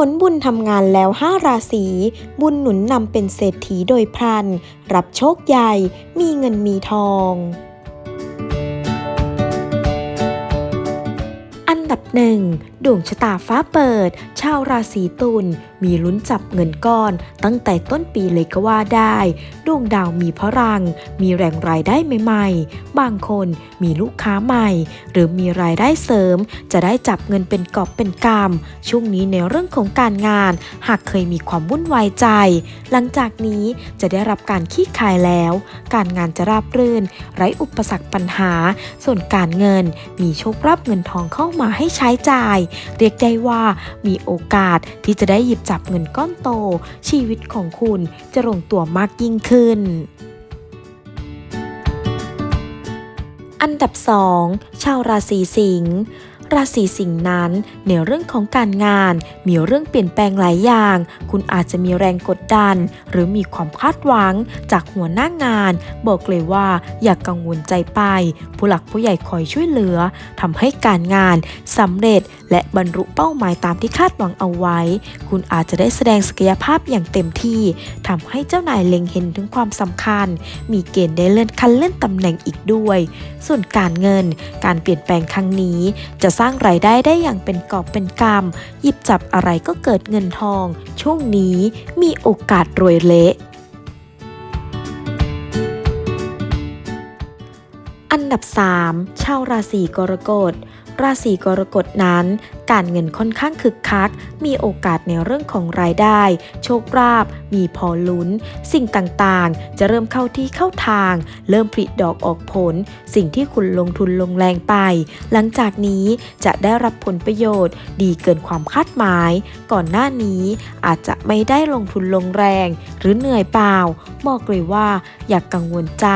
ผลบุญทำงานแล้วห้าราศี บุญหนุนนำเป็นเศรษฐีโดยพลัน รับโชคใหญ่ มีเงินมีทองอันดับหนึ่งดวงชะตาฟ้าเปิด ชาวราศีตุลมีลุ้นจับเงินก้อนตั้งแต่ต้นปีเลยก็ว่าได้ ดวงดาวมีพลัง มีแรงรายได้ใหม่ๆ บางคนมีลูกค้าใหม่ หรือมีรายได้เสริม จะได้จับเงินเป็นกอบเป็นกำช่วงนี้ในเรื่องของการงาน หากเคยมีความวุ่นวายใจ หลังจากนี้จะได้รับการขี้คายแล้ว การงานจะราบรื่น ไร้อุปสรรคปัญหา ส่วนการเงิน มีโชครับเงินทองเข้ามาให้ใช้จ่าย เรียกได้ว่ามีโอกาสที่จะได้หยิบจับเงินก้อนโต ชีวิตของคุณจะลงตัวมากยิ่งขึ้น อันดับ 2 ชาวราศีสิงห์ ราศีสิงห์นั้นในเรื่องของการงาน มีเรื่องเปลี่ยนแปลงหลายอย่าง คุณอาจจะมีแรงกดดัน หรือมีความคาดหวัง จากหัวหน้างาน บอกเลยว่าอย่ากกังวลใจไป ผู้หลักผู้ใหญ่คอยช่วยเหลือทำให้การงานสำเร็จและบรรลุเป้าหมายตามที่คาดหวังเอาไว้ คุณอาจจะได้แสดงศักยภาพอย่างเต็มที่ทำให้เจ้านายเล็งเห็นถึงความสำคัญ มีเกณฑ์ได้เลื่อนขั้นเลื่อนตำแหน่งอีกด้วย ส่วนการเงิน การเปลี่ยนแปลงครั้งนี้จะสร้างรายได้ได้อย่างเป็นกอบเป็นกำหยิบจับอะไรก็เกิดเงินทอง ช่วงนี้มีโอกาสรวยเละอันดับ 3 ชาวราศีกรกฎ ราศีกรกฎนั้น การเงินค่อนข้างคึกคัก มีโอกาสในเรื่องของรายได้ โชคลาภมีพอลุ้น สิ่งต่างๆ จะเริ่มเข้าที่เข้าทาง เริ่มผลิดอกออกผล สิ่งที่คุณลงทุนลงแรงไป หลังจากนี้จะได้รับผลประโยชน์ ดีเกินความคาดหมาย ก่อนหน้านี้อาจจะไม่ได้ลงทุนลงแรง หรือเหนื่อยเปล่าบอกเลยว่าอย่ากกังวลใจ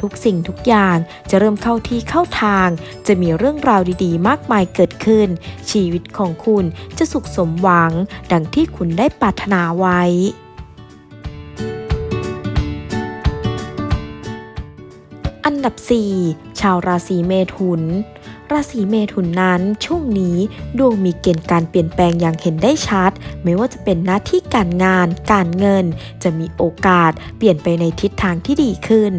ทุกสิ่งทุกอย่างจะเริ่มเข้าที่เข้าทาง จะมีเรื่องราวดีๆ มากมายเกิดขึ้นชีวิตของคุณจะสุขสมหวัง ดังที่คุณได้ปรารถนาไว้ อันดับ 4 ชาวราศีเมถุนราศีเมถุนนั้นช่วงนี้ดวงมีเกณฑ์การเปลี่ยนแปลงอย่างเห็นได้ชัด ไม่ว่าจะเป็นหน้าที่การงาน การเงิน จะมีโอกาสเปลี่ยนไปในทิศทางที่ดีขึ้น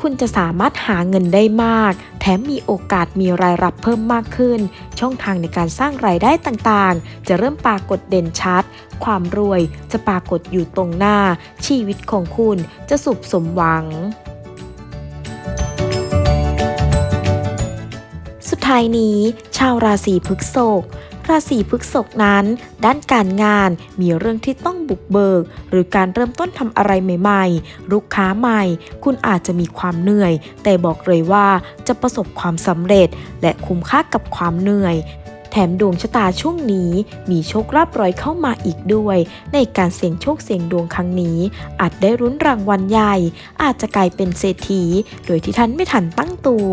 คุณจะสามารถหาเงินได้มาก แถมมีโอกาสมีรายรับเพิ่มมากขึ้น ช่องทางในการสร้างรายได้ต่างๆ จะเริ่มปรากฏเด่นชัด ความรวยจะปรากฏอยู่ตรงหน้า ชีวิตของคุณจะสุขสมหวังสุดท้ายนี้ ชาวราศีพฤษภ ราศีพฤษภนั้น ด้านการงานมีเรื่องที่ต้องบุกเบิก หรือการเริ่มต้นทำอะไรใหม่ ๆ ลูกค้าใหม่ คุณอาจจะมีความเหนื่อย แต่บอกเลยว่าจะประสบความสำเร็จ และคุ้มค่ากับความเหนื่อยแถมดวงชะตาช่วงนี้มีโชคลาภรอยเข้ามาอีกด้วย ในการเสี่ยงโชคเสี่ยงดวงครั้งนี้ อาจได้รุ้นรางวัลใหญ่ อาจจะกลายเป็นเศรษฐี โดยที่ท่านไม่ทันตั้งตัว